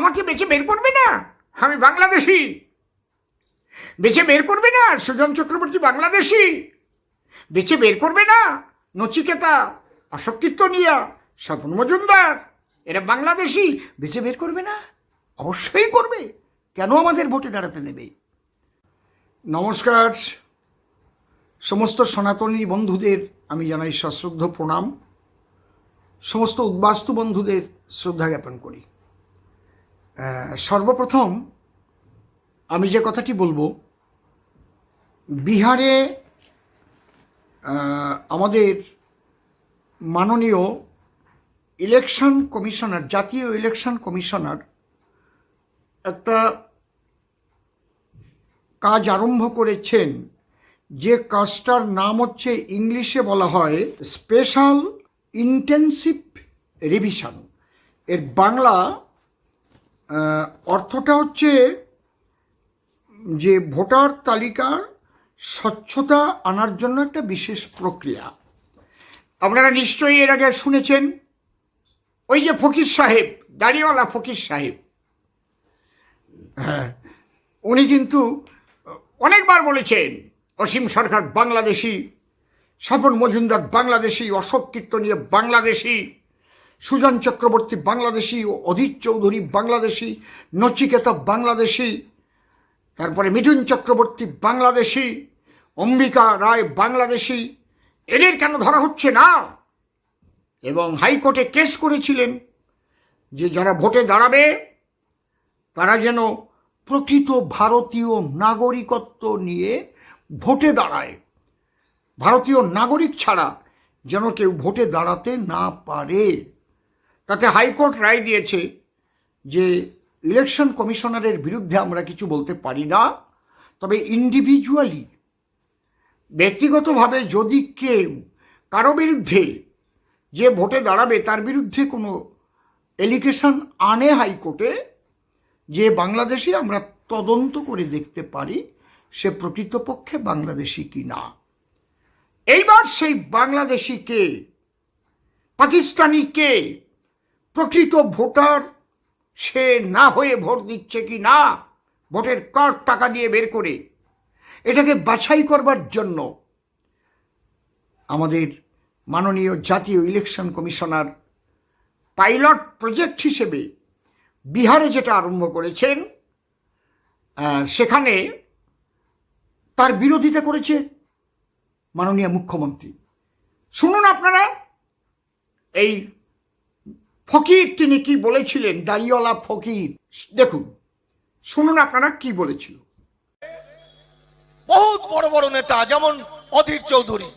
আমাকে বেছে বের করবে না? আমি বাংলাদেশি। বেছে বের করবে না, সুজন চক্রবর্তী বাংলাদেশি? বেছে বের করবে না, নচিকেতা অশোক কীর্তনিয়া স্বপন মজুমদার, এরা বাংলাদেশি। বেছে বের করবে না? অবশ্যই করবে। কেন আমাদের ভোটে দাঁড়াতে নেবে? নমস্কার। সমস্ত সনাতনী বন্ধুদের আমি জানাই সশ্রদ্ধ প্রণাম। সমস্ত উদ্বাস্তু বন্ধুদের শ্রদ্ধা জ্ঞাপন করি। সর্বপ্রথম আমি যে কথাটি বলব, বিহারে আমাদের মাননীয় ইলেকশন কমিশনার, জাতীয় ইলেকশন কমিশনার একটা কাজ আরম্ভ করেছেন, যে কাজটার নাম হচ্ছে ইংলিশে বলা হয় স্পেশাল ইন্টেন্সিভ রিভিশন। এর বাংলা অর্থটা হচ্ছে যে ভোটার তালিকার স্বচ্ছতা আনার জন্য একটা বিশেষ প্রক্রিয়া। আপনারা নিশ্চয়ই এর আগে শুনেছেন, ওই যে ফকির সাহেব, দাড়িওয়ালা ফকির সাহেব। হ্যাঁ উনি কিন্তু অনেকবার বলেছেন, অসীম সরকার বাংলাদেশি, স্বপন মজুমদার বাংলাদেশি, অশোক কীর্তনীয় বাংলাদেশি। সুজন চক্রবর্তী বাংলাদেশি অধীর চৌধুরী বাংলাদেশি, নচিকেতা বাংলাদেশি, তারপরে মিঠুন চক্রবর্তী বাংলাদেশি, অম্বিকা রায় বাংলাদেশি। এদের কেন ধরা হচ্ছে না? এবং হাইকোর্টে কেস করেছিলেন যে যারা ভোটে দাঁড়াবে, তারা যেন প্রকৃত ভারতীয় নাগরিকত্ব নিয়ে ভোটে দাঁড়ায়। ভারতীয় নাগরিক ছাড়া যেন কেউ ভোটে দাঁড়াতে না পারে। তাতে হাইকোর্ট রায় দিয়েছে যে ইলেকশন কমিশনারের বিরুদ্ধে আমরা কিছু বলতে পারি না। তবে ইন্ডিভিজুয়ালি ব্যক্তিগতভাবে যদি কেউ কারও বিরুদ্ধে যে ভোটে দাঁড়াবে, তার বিরুদ্ধে কোনো এলিগেশন আনে হাইকোর্টে, যে বাংলাদেশি আমরা তদন্ত করে দেখতে পারি সে প্রকৃতপক্ষে বাংলাদেশি কি না। এইবার সেই বাংলাদেশি কে, পাকিস্তানি কে প্রকৃত ভোটার, সে না হয়ে ভোট দিচ্ছে কি না, ভোটের কর টাকা দিয়ে বের করে, এটাকে বাছাই করবার জন্য আমাদের মাননীয় জাতীয় ইলেকশন কমিশনার পাইলট প্রজেক্ট হিসেবে বিহারে যেটা আরম্ভ করেছেন সেখানে তার বিরোধিতা করেছে মাননীয় মুখ্যমন্ত্রী। শুনুন আপনারা, এই ফকির, তিনি কি বলেছিলেন? দাড়িওয়ালা ফকির। দেখুন, শুনুন আপনারা কি বলেছিল। বহুত বড় বড় নেতা, যেমন অধীর চৌধুরী,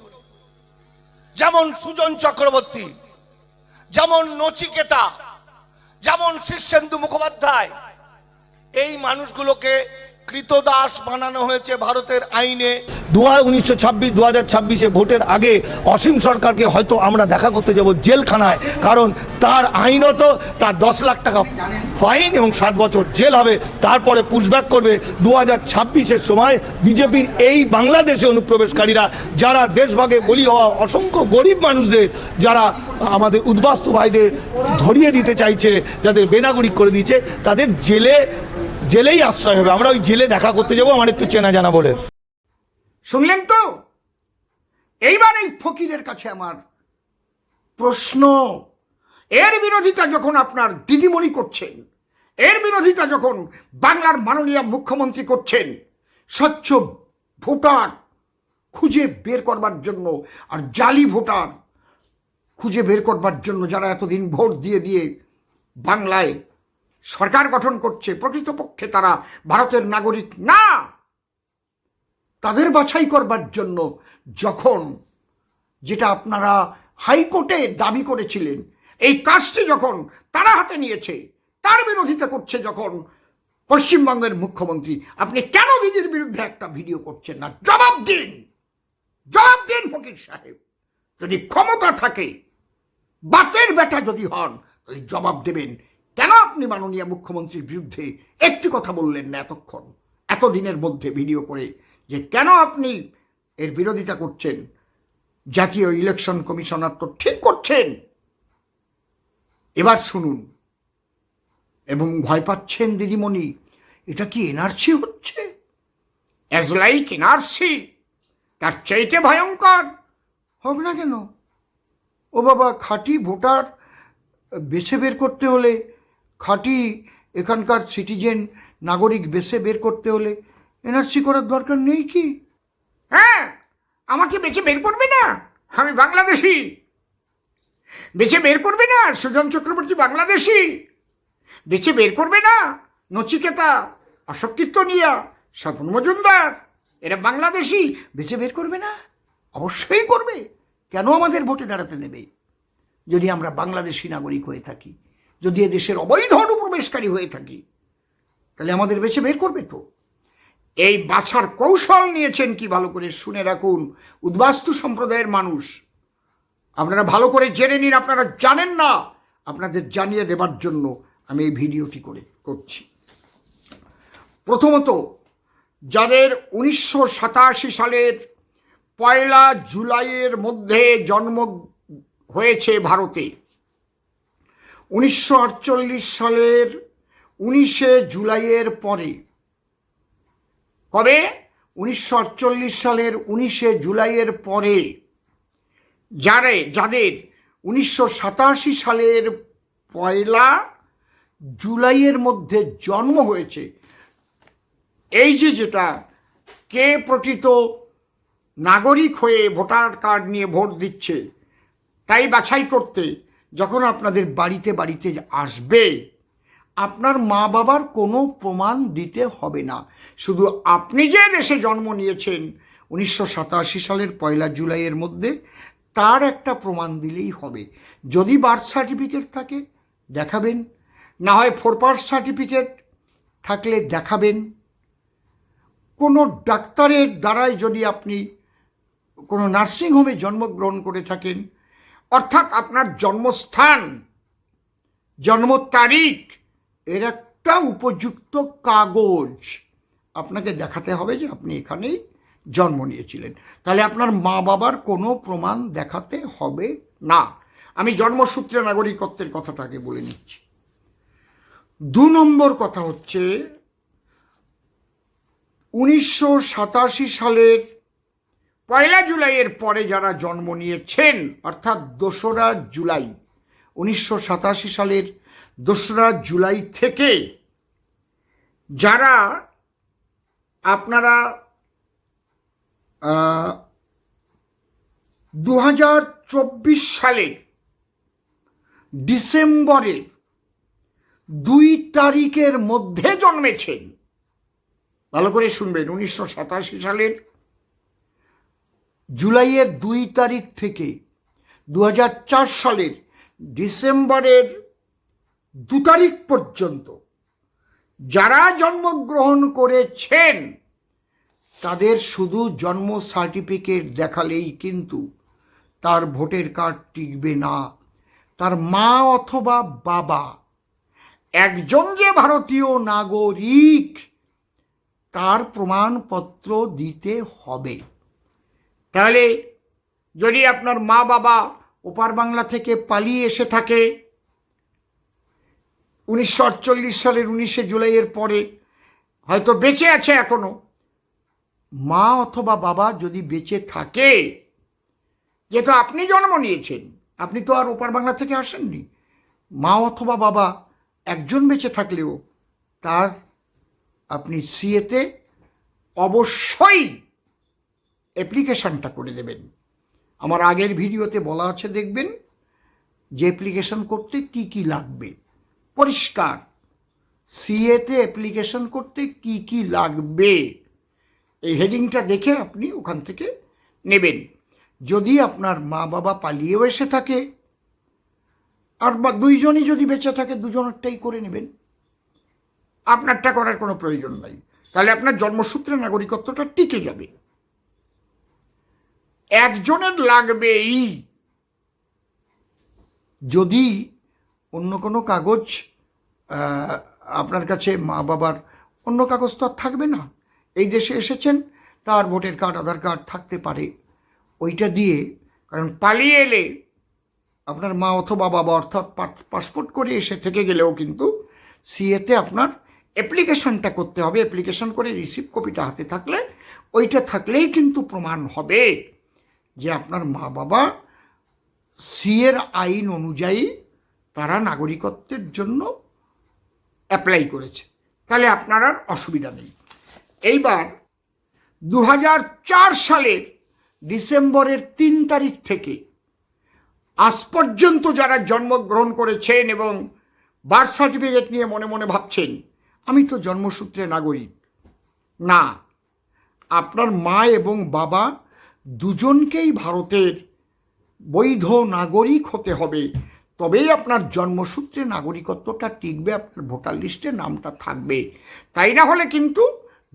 যেমন সুজন চক্রবর্তী, যেমন নচিকেতা, যেমন শীর্ষেন্দু মুখোপাধ্যায়, এই মানুষগুলোকে কৃতদাস বানানো হয়েছে ভারতের আইনে। দু উনিশশো ছাব্বিশ হাজার ছাব্বিশে ভোটের আগে অসীম সরকারকে হয়তো আমরা দেখা করতে যাব জেলখানায়, কারণ তার আইনত তার দশ লাখ টাকা ফাইন এবং সাত বছর জেল হবে, তারপরে পুশব্যাক করবে। দু হাজার ছাব্বিশের সময় বিজেপির এই বাংলাদেশে অনুপ্রবেশকারীরা, যারা দেশভাগে বলি হওয়া অসংখ্য গরিব মানুষদের, যারা আমাদের উদ্বাস্তু ভাইদের ধরিয়ে দিতে চাইছে, যাদের বেনাগরিক করে দিয়েছে, তাদের জেলে জেলেই আশ্রয় হবে। আমরা ওই জেলে দেখা করতে যাব, আমার একটু চেনা জানা বলে। শুনলেন তো? এইবার এই ফকিরের কাছে আমার প্রশ্ন। এর বিরোধিতা যখন আপনার দিদিমণি করছেন, এর বিরোধিতা যখন বাংলার মাননীয় মুখ্যমন্ত্রী করছেন, স্বচ্ছ ভোটার খুঁজে বের করবার জন্য আর জালি ভোটার খুঁজে বের করবার জন্য যারা এতদিন ভোট দিয়ে দিয়ে বাংলায় সরকার গঠন করছে, প্রকৃতপক্ষে তারা ভারতের নাগরিক না। তাদের বাছাই করবার জন্য যখন যেটা আপনারা হাইকোর্টে দাবি করেছিলেন, এই কাজটি যখন তারা হাতে নিয়েছে, তার বিরোধিতা করছে যখন পশ্চিমবঙ্গের মুখ্যমন্ত্রী, আপনি কেন দিদির বিরুদ্ধে একটা ভিডিও করছেন না? জবাব দিন। জবাব দিন ফকির সাহেব। যদি ক্ষমতা থাকে, বাপের বেটা যদি হন জবাব দেবেন কেন আপনি মাননীয় মুখ্যমন্ত্রীর বিরুদ্ধে একটি কথা বললেন না এতক্ষণ? এতদিনের মধ্যে ভিডিও করে যে কেন আপনি এর বিরোধিতা করছেন? জাতীয় ইলেকশন কমিশনার তো ঠিক করছেন। এবার শুনুন। এবং ভয় পাচ্ছেন দিদিমণি, এটা কি এনআরসি হচ্ছে? অ্যাজ লাইক এনআরসি, তার চাইতে ভয়ঙ্কর। হোক না কেন। ও বাবা, খাঁটি ভোটার, বেছে বের করতে হলে খাঁটি এখানকার সিটিজেন নাগরিক বেছে বের করতে হলে এনআরসি করার দরকার নেই কি? হ্যাঁ আমাকে বেছে বের করবে না? আমি বাংলাদেশি। বেছে বের করবে না সুজন চক্রবর্তী বাংলাদেশি? বেছে বের করবে না নচিকেতা অশোক কীর্তনিয়া, স্বপন মজুমদার? এরা বাংলাদেশি। বেছে বের করবে না? অবশ্যই করবে। কেন আমাদের ভোটে দাঁড়াতে দেবে? যদি আমরা বাংলাদেশি নাগরিক হয়ে থাকি। যদি এ দেশের অবৈধ অনুপ্রবেশকারী হয়ে থাকি, তাহলে আমাদের বেছে বের করবে তো। এই বাছার কৌশল নিয়েছেন কি ভালো করে শুনে রাখুন, উদ্বাস্তু সম্প্রদায়ের মানুষ। আপনারা ভালো করে জেনে নিন, আপনারা জানেন না, আপনাদের জানিয়ে দেবার জন্য আমি এই ভিডিওটি করে করছি। প্রথমত, যাদের উনিশশো সাতাশি সালের পয়লা জুলাইয়ের মধ্যে জন্ম হয়েছে ভারতে উনিশশো আটচল্লিশ সালের উনিশে জুলাইয়ের পরে। কবে? উনিশশো আটচল্লিশ সালের উনিশে জুলাইয়ের পরে। যারে, যাদের উনিশশো সাতাশি সালের পয়লা জুলাইয়ের মধ্যে জন্ম হয়েছে। এই যে যেটা, কে প্রকৃত নাগরিক হয়ে ভোটার কার্ড নিয়ে ভোট দিচ্ছে, তাই বাছাই করতে যখন আপনাদের বাড়িতে বাড়িতে আসবে, আপনার মা বাবার কোনো প্রমাণ দিতে হবে না। শুধু আপনি যে দেশে জন্ম নিয়েছেন, উনিশশো সাতাশি সালের পয়লা জুলাইয়ের মধ্যে তার একটা প্রমাণ দিলেই হবে। যদি বার্থ সার্টিফিকেট থাকে, দেখাবেন। না হয় ফোর পাস সার্টিফিকেট থাকলে দেখাবেন। কোনো ডাক্তারের দ্বারাই যদি আপনি কোনো নার্সিংহোমে জন্মগ্রহণ করে থাকেন অর্থাৎ আপনার জন্মস্থান, জন্ম তারিখ, এর একটা উপযুক্ত কাগজ। আপনাকে দেখাতে হবে যে আপনি এখানেই জন্ম নিয়েছিলেন। তাহলে আপনার মা বাবার কোনো প্রমাণ দেখাতে হবে না। আমি জন্মসূত্রে নাগরিকত্বের কথাটাকে বলে নিচ্ছি। দু নম্বর কথা হচ্ছে, উনিশশো সাতাশি সালের পয়লা জুলাইয়ের পরে যারা জন্ম নিয়েছেন, অর্থাৎ দোসরা জুলাই, উনিশশো সাতাশি সালের দোসরা জুলাই থেকে যারা আপনারা দু হাজার চব্বিশ সালে ডিসেম্বরে দুই তারিখের মধ্যে জন্মেছেন, ভালো করে শুনবেন, উনিশশো সাতাশি সালের জুলাইয়ের দুই তারিখ থেকে দু হাজার চার সালের ডিসেম্বরের দু তারিখ পর্যন্ত যারা জন্মগ্রহণ করেছেন, তাদের শুধু জন্ম সার্টিফিকেট দেখালেই কিন্তু তার ভোটের কার্ড টিকবে না। তার মা অথবা বাবা, একজন যে ভারতীয় নাগরিক, তার প্রমাণপত্র দিতে হবে। তাহলে যদি আপনার মা বাবা ওপার বাংলা থেকে পালিয়ে এসে থাকে, উনিশশো আটচল্লিশ সালের উনিশে জুলাইয়ের পরে হয়তো বেঁচে আছে এখনও। মা অথবা বাবা যদি বেঁচে থাকে, যেহেতু আপনি জন্ম নিয়েছেন, আপনি তো আর ওপার বাংলা থেকে আসেননি। মা অথবা বাবা একজন বেঁচে থাকলেও তার আপনি সিএতে অবশ্যই অ্যাপ্লিকেশানটা করে দেবেন। আমার আগের ভিডিওতে বলা আছে, দেখবেন, যে অ্যাপ্লিকেশন করতে কি কি লাগবে। পরিষ্কার। সিএতে অ্যাপ্লিকেশন করতে কি কি লাগবে। এই হেডিংটা দেখে আপনি ওখান থেকে নেবেন। যদি আপনার মা বাবা পালিয়েও এসে থাকে, আর বা দুইজনই যদি বেঁচে থাকে, দুজনেরটাই করে নেবেন। আপনারটা করার কোনো প্রয়োজন নাই। তাহলে আপনার জন্মসূত্রে নাগরিকত্বটা টিকে যাবে। একজনের লাগবেই। যদি অন্য কোনো কাগজ আপনার কাছে মা বাবার অন্য কাগজ তো আর থাকবে না। এই দেশে এসেছেন তার ভোটের কার্ড আধার কার্ড থাকতে পারে। ওইটা দিয়ে কারণ পালিয়ে এলে। আপনার মা অথবা বাবা অর্থাৎ পাসপোর্ট করে এসে থেকে গেলেও কিন্তু সিএতে আপনার অ্যাপ্লিকেশনটা করতে হবে। অ্যাপ্লিকেশন করে রিসিভ কপিটা হাতে থাকলে ওইটা থাকলেই কিন্তু প্রমাণ হবে। যে আপনার মা বাবা সিএর আইন অনুযায়ী তারা নাগরিকত্বের জন্য অ্যাপ্লাই করেছে। তাহলে আপনার আর অসুবিধা নেই। এইবার দু হাজার চার সালের ডিসেম্বরের তিন তারিখ থেকে আজ পর্যন্ত যারা জন্মগ্রহণ করেছেন এবং বার্থ সার্টিফিকেট নিয়ে মনে মনে ভাবছেন, আমি তো জন্মসূত্রে নাগরিক। না, আপনার মা এবং বাবা দুজনকেই ভারতের বৈধ নাগরিক হতে হবে। তবেই আপনার জন্মসূত্রে নাগরিকত্বটা টিকবে, আপনার ভোটার লিস্টে নামটা থাকবে। তাই না হলে কিন্তু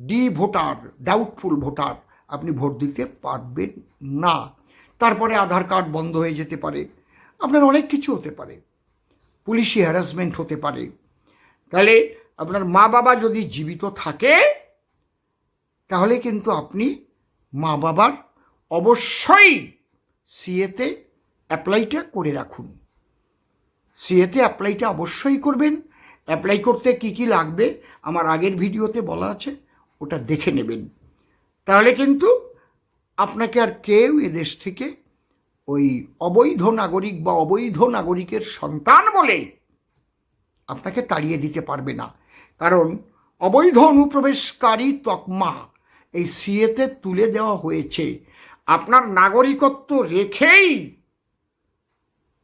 ডি ভোটার, ডাউটফুল ভোটার আপনি ভোট দিতে পারবেন না। তারপরে আধার কার্ড বন্ধ হয়ে যেতে পারে। আপনার অনেক কিছু হতে পারে। পুলিশি হ্যারাসমেন্ট হতে পারে। তাহলে আপনার মা বাবা যদি জীবিত থাকে, তাহলে কিন্তু আপনি মা বাবার অবশ্যই সিএতে অ্যাপ্লাইটা করে রাখুন। সিএতে অ্যাপ্লাইটা অবশ্যই করবেন। অ্যাপ্লাই করতে কি কি লাগবে আমার আগের ভিডিওতে বলা আছে, ওটা দেখে নেবেন। তাহলে কিন্তু আপনাকে আর কেউ এদেশ থেকে ওই অবৈধ নাগরিক বা অবৈধ নাগরিকের সন্তান বলে আপনাকে তাড়িয়ে দিতে পারবে না। কারণ অবৈধ অনুপ্রবেশকারী তকমা এই সিএতে তুলে দেওয়া হয়েছে। আপনার নাগরিকত্ব রেখেই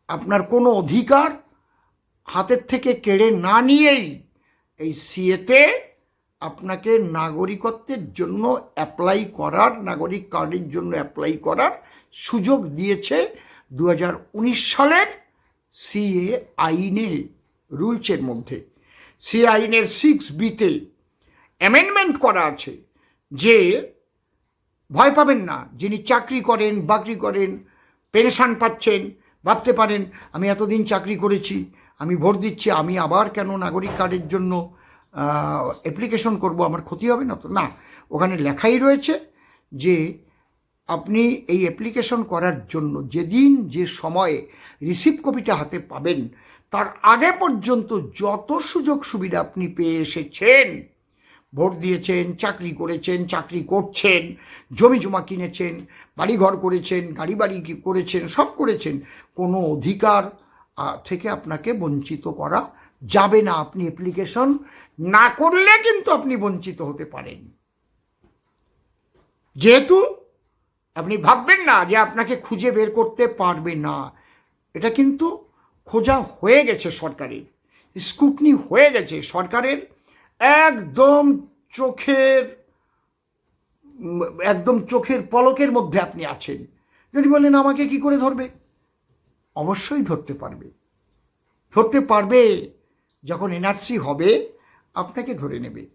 আপনার কোনো অধিকার হাতের থেকে কেড়ে না নিয়েই এই সিএতে আপনাকে নাগরিকত্বের জন্য অ্যাপ্লাই করার, নাগরিক কার্ডের জন্য অ্যাপ্লাই করার সুযোগ দিয়েছে দু উনিশ সালের সিএ আইনে, রুলসের মধ্যে। সি আইনের সিক্স বিতে অ্যামেন্ডমেন্ট করা আছে যে ভয় পাবেন না। যিনি চাকরি করেন, বাকরি করেন, পেনশন পাচ্ছেন, ভাবতে পারেন, আমি এতদিন চাকরি করেছি, আমি ভোট দিচ্ছি, আমি আবার কেন নাগরিক কার্ডের জন্য অ্যাপ্লিকেশন করব? আমার ক্ষতি হবে না তো? না, ওখানে লেখাই রয়েছে যে আপনি এই অ্যাপ্লিকেশন করার জন্য যেদিন যে সময়ে রিসিভ কপিটা হাতে পাবেন, তার আগে পর্যন্ত যত সুযোগ সুবিধা আপনি পেয়ে এসেছেন ভোট দিয়েছেন, চাকরি করেছেন, চাকরি করছেন, জমি জমা কিনেছেন, বাড়িঘর করেছেন গাড়ি বাড়ি করেছেন, সব করেছেন, কোনো অধিকার থেকে আপনাকে বঞ্চিত করা যাবে না আপনি অ্যাপ্লিকেশন না করলে কিন্তু আপনি বঞ্চিত হতে পারেন। যেহেতু আপনি ভাববেন না যে আপনাকে খুঁজে বের করতে পারবে না, এটা কিন্তু খোঁজা হয়ে গেছে সরকারের স্কুটনি হয়ে গেছে সরকারের। একদম চোখের একদম চোখের পলকের মধ্যে আপনি আছেন। যদি বলেন আমাকে কি করে ধরবে? অবশ্যই ধরতে পারবে। ধরতে পারবে যখন এনআরসি হবে, আপনাকে ধরে নেবে।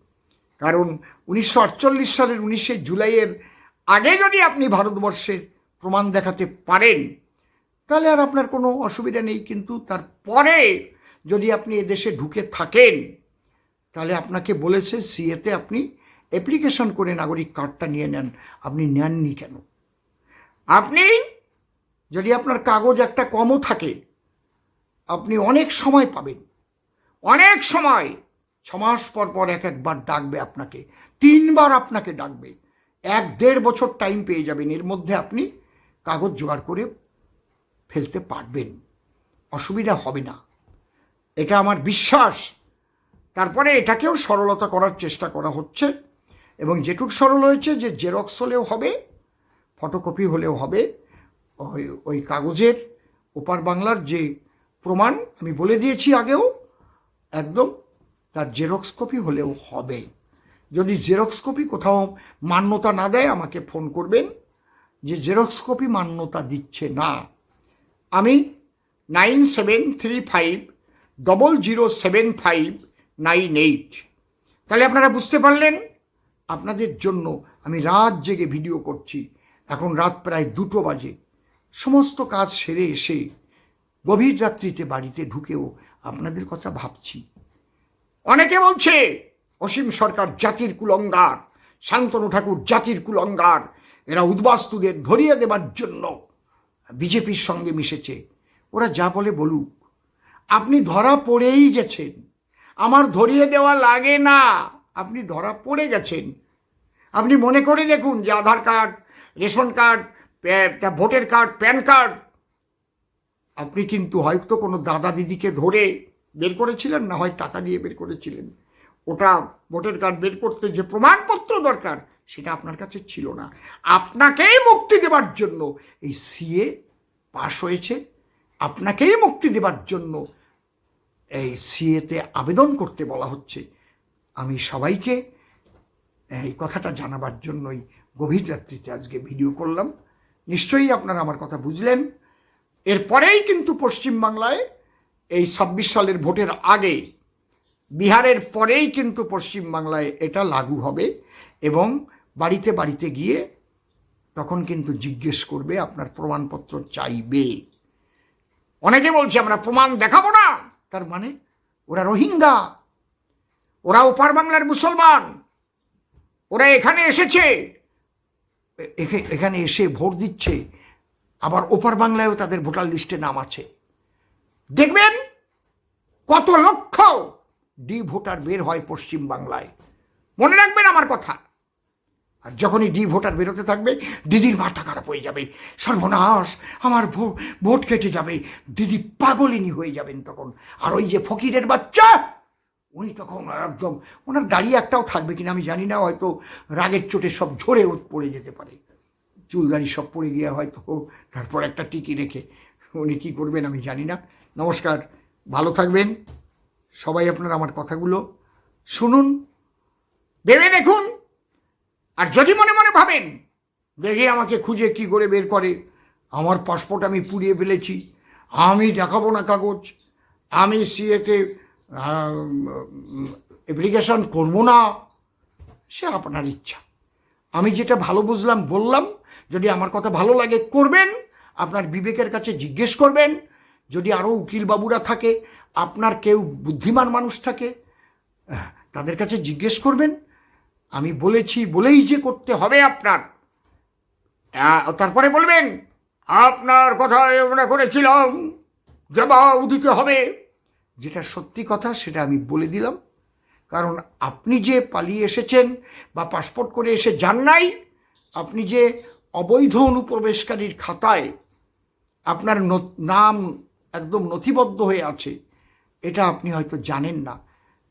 কারণ উনিশশো আটচল্লিশ সালের উনিশে জুলাইয়ের আগে যদি আপনি ভারতবর্ষের প্রমাণ দেখাতে পারেন, তাহলে আর আপনার কোনো অসুবিধা নেই। কিন্তু তারপরে যদি আপনি এদেশে ঢুকে থাকেন তাহলে আপনাকে বলেছে সিএতে আপনি অ্যাপ্লিকেশন করে নাগরিক কার্ডটা নিয়ে নেন। আপনি নেননি কেন? আপনি যদি আপনার কাগজ একটা কমও থাকে, আপনি অনেক সময় পাবেন। অনেক সময়, ছমাস পর পর এক একবার ডাকবে আপনাকে। তিনবার আপনাকে ডাকবে। এক দেড় বছর টাইম পেয়ে যাবেন। এর মধ্যে আপনি কাগজ জোগাড় করে ফেলতে পারবেন। অসুবিধা হবে না। এটা আমার বিশ্বাস। তারপরে এটাকেও সরলতা করার চেষ্টা করা হচ্ছে, এবং যেটুক সরল হয়েছে যে জেরক্স হলেও হবে, ফটোকপি হলেও হবে, ওই ওই কাগজের ওপার বাংলার যে প্রমাণ আমি বলে দিয়েছি আগেও, একদম তার জেরক্স কপি হলেও হবে। যদি জেরক্স কপি কোথাও মান্যতা না দেয়, আমাকে ফোন করবেন যে জেরক্স কপি মান্যতা দিচ্ছে না। আমি nine seven three five double zero seven five nine eight. তাহলে আপনারা বুঝতে পারলেন? আপনাদের জন্য আমি রাত জেগে ভিডিও করছি। এখন রাত প্রায় দুটো বাজে। সমস্ত কাজ সেরে এসে গভীর রাত্রিতে বাড়িতে ঢুকেও আপনাদের কথা ভাবছি। অনেকে বলছে, অসীম সরকার জাতির কুলঙ্গার, শান্তনু ঠাকুর জাতির কুলঙ্গার, এরা উদ্বাস্তুদের ধরিয়ে দেবার জন্য বিজেপির সঙ্গে মিশেছে। ওরা যা বলে বলুক। আপনি ধরা পড়েই গেছেন। আমার ধরিয়ে দেওয়া লাগে না। আপনি ধরা পড়ে গেছেন। আপনি মনে করে দেখুন যে Aadhaar card, ration card voter card, PAN card. আপনি কিন্তু হয়তো কোনো দাদা দিদিকে ধরে বের করেছিলেন না হয় টাকা দিয়ে বের করেছিলেন। ওটা ভোটার কার্ড বের করতে যে প্রমাণপত্র দরকার, সেটা আপনার কাছে ছিল না। আপনাকেই মুক্তি দেবার জন্য এই সিএ পাশ হয়েছে। আপনাকেই মুক্তি দেবার জন্য এই সিএতে আবেদন করতে বলা হচ্ছে। আমি সবাইকে এই কথাটা জানাবার জন্যই গভীর রাত্রিতে আজকে ভিডিও করলাম। নিশ্চয়ই আপনারা আমার কথা বুঝলেন। এরপরেই কিন্তু পশ্চিমবাংলায় এই ছাব্বিশ সালের ভোটের আগে বিহারের পরেই কিন্তু পশ্চিমবাংলায় এটা লাগু হবে এবং বাড়িতে বাড়িতে গিয়ে তখন কিন্তু জিজ্ঞেস করবে আপনার প্রমাণপত্র চাইবে। অনেকে বলছে, আমরা প্রমাণ দেখাবো না। তার মানে ওরা রোহিঙ্গা, ওরা ওপার বাংলার মুসলমান, ওরা এখানে এসেছে। এখে- এখানে এসে ভোট দিচ্ছে, আবার ওপার বাংলায়ও তাদের ভোটার লিস্টে নাম আছে। দেখবেন কত লক্ষ ডি ভোটার বের হয় পশ্চিম বাংলায়। মনে রাখবেন আমার কথা। আর যখনই ডি ভোটার বেরোতে থাকবে, দিদির মাথা খারাপ হয়ে যাবে। সর্বনাশ, আমার ভোট কেটে যাবে। দিদি পাগলিনী হয়ে যাবেন তখন। আর ওই যে ফকিরের বাচ্চা, উনি তখন একদম, ওনার দাড়ি একটাও থাকবে কিনা আমি জানি না, হয়তো রাগের চোটে সব ঝরে পড়ে যেতে পারে। চুল দাড়ি সব পড়ে গিয়ে হয়তো তারপর একটা টিকি রেখে, উনি কী করবেন আমি জানি না। নমস্কার, ভালো থাকবেন। সবাই আপনারা আমার কথাগুলো শুনুন, ভেবে দেখুন। আর যদি মনে মনে ভাবেন, দেখে আমাকে খুঁজে কি করে বের করে, আমার পাসপোর্ট আমি পুড়িয়ে ফেলেছি, আমি দেখাবো না কাগজ, আমি সিএতে অ্যাপ্লিকেশন করব না, সে আপনার ইচ্ছা। আমি যেটা ভালো বুঝলাম, বললাম, যদি আমার কথা ভালো লাগে, করবেন, আপনার বিবেকের কাছে জিজ্ঞেস করবেন, যদি আরও উকিল বাবুরা থাকে, আপনার কেউ বুদ্ধিমান মানুষ থাকে তাদের কাছে জিজ্ঞেস করবেন আমি বলেছি, বলেই যে করতে হবে আপনার। তারপরে বলবেন, আপনার কথায় আমরা করেছিলাম, জবাব দিতে হবে। যেটা সত্যি কথা, সেটা আমি বলে দিলাম। কারণ আপনি যে পালিয়ে এসেছেন বা পাসপোর্ট করে এসে যান নাই, আপনি যে অবৈধ অনুপ্রবেশকারীর খাতায় আপনার নাম একদম নথিবদ্ধ হয়ে আছে, এটা আপনি হয়তো জানেন না।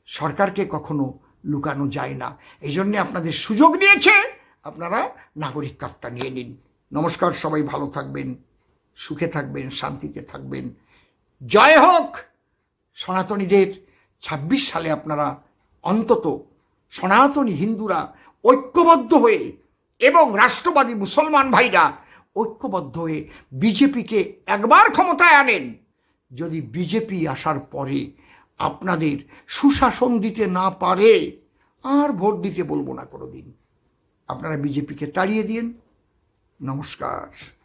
সরকারকে কখনো লুকানো যায় না। এই জন্যে আপনাদের সুযোগ দিয়েছে আপনারা নাগরিক কার্ডটা নিয়ে নিন। নমস্কার, সবাই ভালো থাকবেন, সুখে থাকবেন, শান্তিতে থাকবেন। জয় হোক! সনাতনীদের ছাব্বিশ সালে আপনারা অন্তত সনাতনী হিন্দুরা ঐক্যবদ্ধ হয়ে এবং রাষ্ট্রবাদী মুসলমান ভাইরা ঐক্যবদ্ধ হয়ে বিজেপিকে একবার ক্ষমতায় আনেন। যদি বিজেপি আসার পরে আপনাদের সুশাসন দিতে না পারে, আর ভোট দিতে বলব না কোনো দিন আপনারা বিজেপিকে তাড়িয়ে দিন। নমস্কার।